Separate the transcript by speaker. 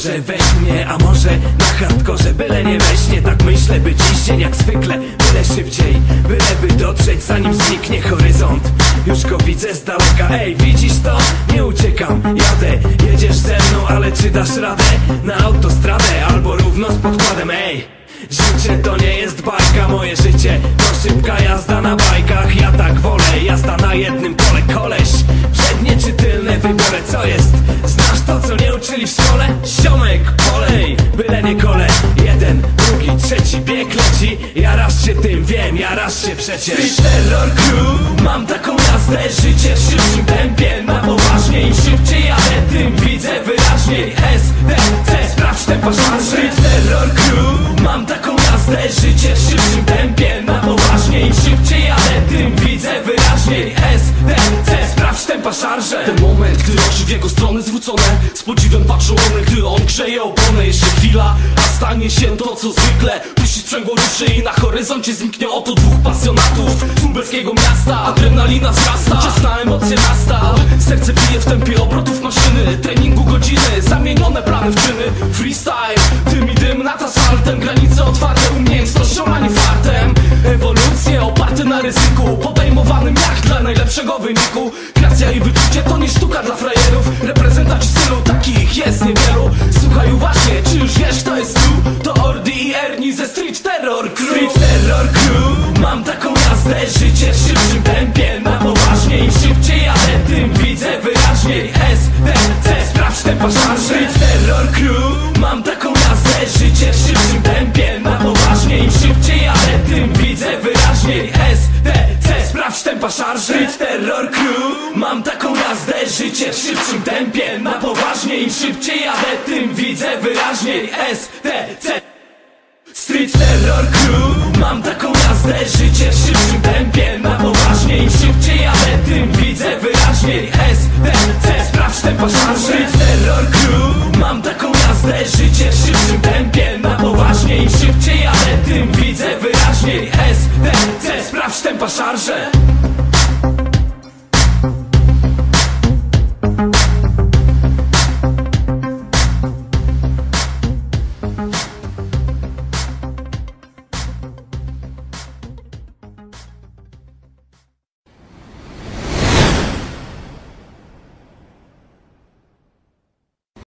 Speaker 1: Może weź mnie, a może na hardkorze Byle nie weźnie, tak myślę By dziś dzień jak zwykle, byle szybciej Byleby dotrzeć zanim zniknie horyzont Już go widzę z daleka, ej widzisz to? Nie uciekam, jadę Jedziesz ze mną, ale czy dasz radę? Na autostradę albo równo z podkładem, ej Życie to nie jest bajka, moje życie To szybka jazda na bajkach Ja tak wolę, jazda na jednym pole Koleś, przednie czy tylne wybiorę Co jest? Się tym wiem, ja raz się przecież. Street Terror Crew Mam taką jazdę, życie w szybszym tempie. Na poważnie im szybciej jadę Tym widzę wyraźniej. S, D, C, sprawdź te paszarze Street Terror Crew Mam taką jazdę, życie w szybszym tempie. Na poważnie im szybciej jadę Tym widzę wyraźniej szarże.
Speaker 2: Ten moment, gdy oczy w jego stronę zwrócone Z podziwem patrzą one, gdy on grzeje oponę. Jeszcze chwila, a stanie się to co zwykle. Puści sprzęgło ruszy i na horyzoncie zniknie oto dwóch pasjonatów Z lubelskiego miasta, adrenalina wzrasta Czesna emocje nasta. Serce bije w tempie obrotów maszyny Treningu godziny, zamienione plany w czyny. Freestyle, ryzyku Podejmowanym jak dla najlepszego wyniku. Kreacja i wyczucie to nie sztuka dla frajerów. Reprezentanci stylu takich jest niewielu. Słuchaj uważnie, czy już wiesz kto jest tu? To Ordi i Ernie ze Street Terror Crew.
Speaker 1: Street Terror Crew. Mam taką jazdę, życie w szybszym tempie Na poważnie im szybciej tempa Terror Crew. Mam taką jazdę, życie w szybszym tempie. Na poważnie im szybciej jadę Tym widzę wyraźniej. S, D, C. Street Terror Crew. Mam taką jazdę, życie w szybszym tempie. Na poważnie im szybciej jadę Tym widzę wyraźniej. S, D, C. Sprawdź tempa szarże Street Terror Crew. Mam taką jazdę, życie w szybszym tempie. Na poważnie im szybciej jadę Tym widzę wyraźniej Sprawdź tempa szarże